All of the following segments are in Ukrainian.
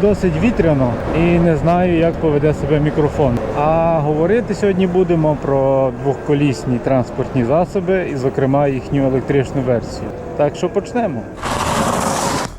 Досить вітряно і не знаю, як поведе себе мікрофон. А говорити сьогодні будемо про двохколісні транспортні засоби і, зокрема, їхню електричну версію. Так що почнемо.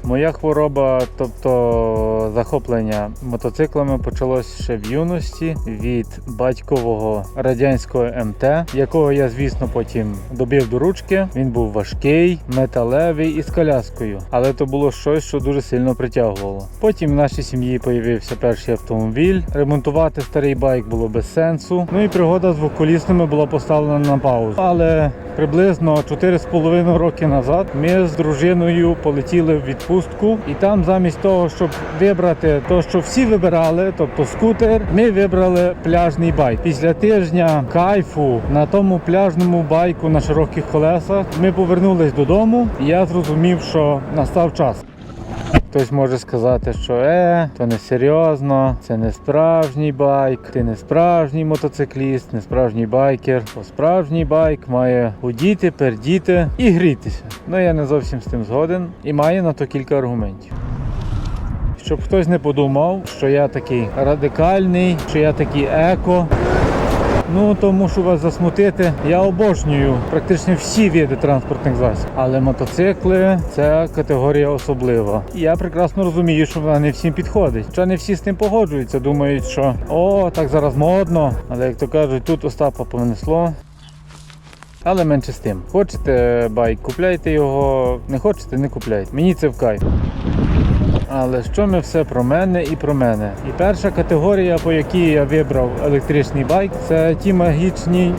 Моя хвороба, тобто захоплення мотоциклами, почалось ще в юності від батькового радянського МТ, якого я, звісно, потім добив до ручки. Він був важкий, металевий і з коляскою, але то було щось, що дуже сильно притягувало. Потім в нашій сім'ї появився перший автомобіль. Ремонтувати старий байк було без сенсу. Ну і пригода з двоколісними була поставлена на паузу. Але приблизно 4,5 роки назад ми з дружиною полетіли в відпустку, і там замість того, щоб вибрати те, що всі вибирали, тобто скутер, ми вибрали пляжний байк. Після тижня кайфу на тому пляжному байку на широких колесах ми повернулись додому, і я зрозумів, що настав час. Хтось може сказати, що е, то не серйозно, це не справжній байк, ти не справжній мотоцикліст, не справжній байкер. Бо справжній байк має гудіти, пердіти і грітися. Ну я не зовсім з тим згоден і маю на то кілька аргументів. Щоб хтось не подумав, що я такий радикальний, що я такий еко. Ну, то мушу вас засмутити. Я обожнюю практично всі види транспортних засобів. Але мотоцикли це категорія особлива. Я прекрасно розумію, що вона не всім підходить. Хоча не всі з тим погоджуються, думають, що о, так зараз модно. Але як то кажуть, тут Остапа понесло. Але менше з тим. Хочете байк, купляйте його, не хочете, не купляйте. Мені це в кайф. Але що ми все про мене і про мене? І перша категорія, по якій я вибрав електричний байк, це ті магічні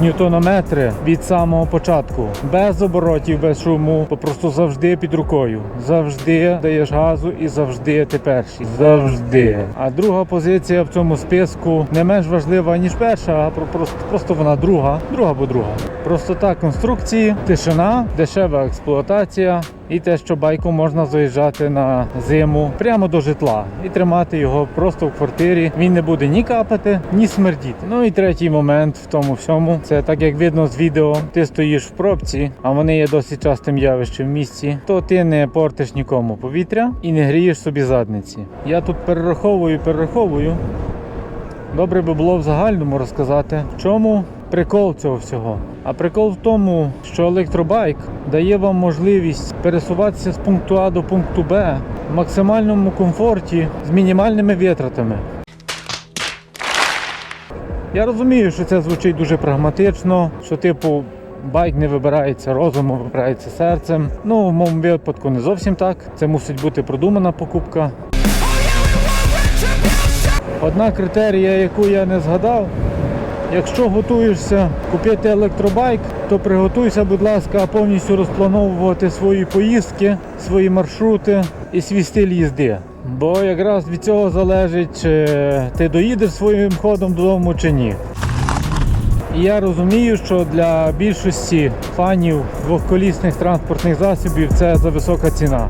ньютонометри від самого початку. Без оборотів, без шуму, просто завжди під рукою. Завжди даєш газу і завжди ти перший. Завжди. А друга позиція в цьому списку не менш важлива, ніж перша, а просто, просто вона друга. Друга бо друга. Простота конструкції, тишина, дешева експлуатація і те, що байком можна заїжджати на зиму прямо до житла і тримати його просто в квартирі. Він не буде ні капати, ні смердіти. Ну і третій момент в тому всьому це так як видно з відео, ти стоїш в пробці, а вони є досить частим явищем в місті, то ти не портиш нікому повітря і не грієш собі задниці. Я тут перераховую, перераховую. Добре би було в загальному розказати, в чому прикол цього всього. А прикол в тому, що електробайк дає вам можливість пересуватися з пункту А до пункту Б в максимальному комфорті з мінімальними витратами. Я розумію, що це звучить дуже прагматично, що типу. Байк не вибирається розумом, вибирається серцем. Ну, в моєму випадку не зовсім так. Це мусить бути продумана покупка. Одна критерія, яку я не згадав, якщо готуєшся купити електробайк, то приготуйся, будь ласка, повністю розплановувати свої поїздки, свої маршрути і свій стиль їзди. Бо якраз від цього залежить, чи ти доїдеш своїм ходом додому чи ні. І я розумію, що для більшості фанів двохколісних транспортних засобів це за висока ціна.